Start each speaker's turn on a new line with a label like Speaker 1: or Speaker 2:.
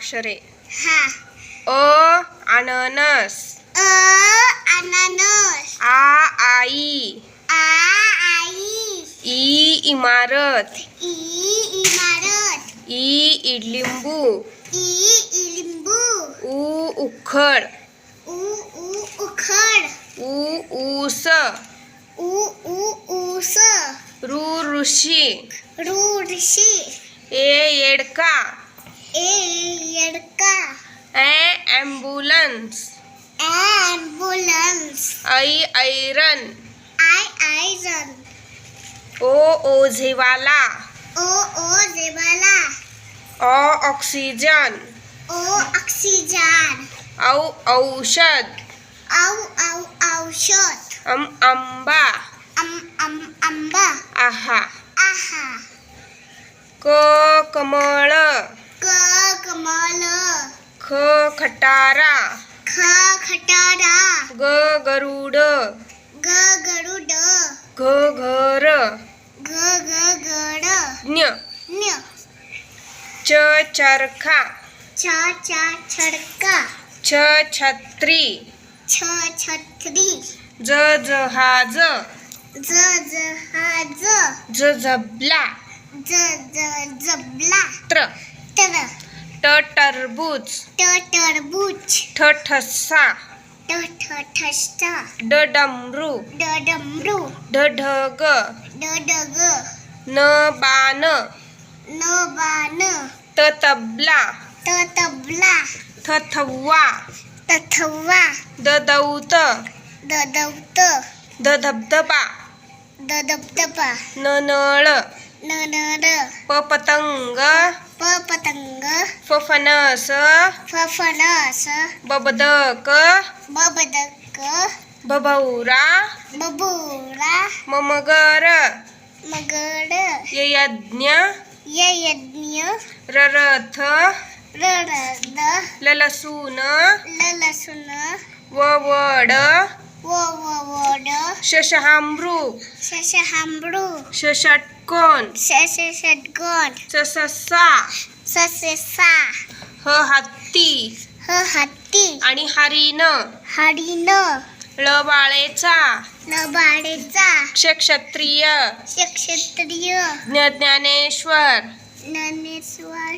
Speaker 1: अक्षरे.
Speaker 2: हा.
Speaker 1: अ अननस.
Speaker 2: अ अननस.
Speaker 1: आ आई.
Speaker 2: आ आई
Speaker 1: ई इमारत.
Speaker 2: ई इमारत.
Speaker 1: ई इडलिंबू.
Speaker 2: ई इलिंबू
Speaker 1: उ उखळ.
Speaker 2: उ उ उखड
Speaker 1: उ ऊस.
Speaker 2: उ उ ऊस.
Speaker 1: ऋ ऋषी.
Speaker 2: ऋ ऋषी.
Speaker 1: ए येडका.
Speaker 2: ए येडका
Speaker 1: ॲ ॲम्ब्युलन्स
Speaker 2: ॲम्ब्युलन्स
Speaker 1: ऐ ऐरन
Speaker 2: आय आयरन
Speaker 1: ओ ओझेवाला।
Speaker 2: ओ ओ देवाला
Speaker 1: अ ऑक्सिजन
Speaker 2: ओ ऑक्सिजन
Speaker 1: औ औषध।
Speaker 2: औ औ औषध।
Speaker 1: अम आंबा
Speaker 2: अम अम आंबा
Speaker 1: आहा।
Speaker 2: आहा।
Speaker 1: क कमळ खटारा.
Speaker 2: ख खटारा.
Speaker 1: ग गरुड.
Speaker 2: ग गरुड.
Speaker 1: घ घर.
Speaker 2: ग ग गड.
Speaker 1: ज्ञ
Speaker 2: न्य
Speaker 1: च चरखा.
Speaker 2: छ छ छडका.
Speaker 1: छ छत्री.
Speaker 2: छ छत्री.
Speaker 1: ज जहाज.
Speaker 2: ज जहाज.
Speaker 1: ज झबला
Speaker 2: ज ज जबला.
Speaker 1: त्र.
Speaker 2: तर.
Speaker 1: ट टरबूज.
Speaker 2: ट टरबूज.
Speaker 1: ठ ठसा
Speaker 2: ट ठ ठष्टा
Speaker 1: ड डमरू.
Speaker 2: ड डमरू.
Speaker 1: ढ ढग.
Speaker 2: ड डग.
Speaker 1: न बाण
Speaker 2: न बाण
Speaker 1: त तबला.
Speaker 2: त तबला.
Speaker 1: थ थव्वा.
Speaker 2: तथवा
Speaker 1: द दौत.
Speaker 2: द दौत.
Speaker 1: ध धबधबा.
Speaker 2: द दबदबा
Speaker 1: न नळ.
Speaker 2: न नर
Speaker 1: प पतंग.
Speaker 2: प पतंग.
Speaker 1: फ फणस
Speaker 2: फ फणस
Speaker 1: बबदक.
Speaker 2: बबदक.
Speaker 1: भभौरा
Speaker 2: बबुरा
Speaker 1: म मगर. यज्ञ
Speaker 2: यज्ञ
Speaker 1: ररथ.
Speaker 2: ररद.
Speaker 1: ललसून.
Speaker 2: ललसून.
Speaker 1: ववड.
Speaker 2: व व वड
Speaker 1: शशहामृ
Speaker 2: शशहांबळू
Speaker 1: षषटकोन
Speaker 2: शश षडगण
Speaker 1: सससा
Speaker 2: ससेसा.
Speaker 1: ह हत्ती.
Speaker 2: ह हत्ती.
Speaker 1: आणि हरिण.
Speaker 2: हरिण.
Speaker 1: ळ बाळेचा
Speaker 2: न बाळेचा
Speaker 1: क्ष क्षत्रिय
Speaker 2: क्षत्रिय
Speaker 1: ज्ञ ज्ञानेश्वर.
Speaker 2: ननेश्वर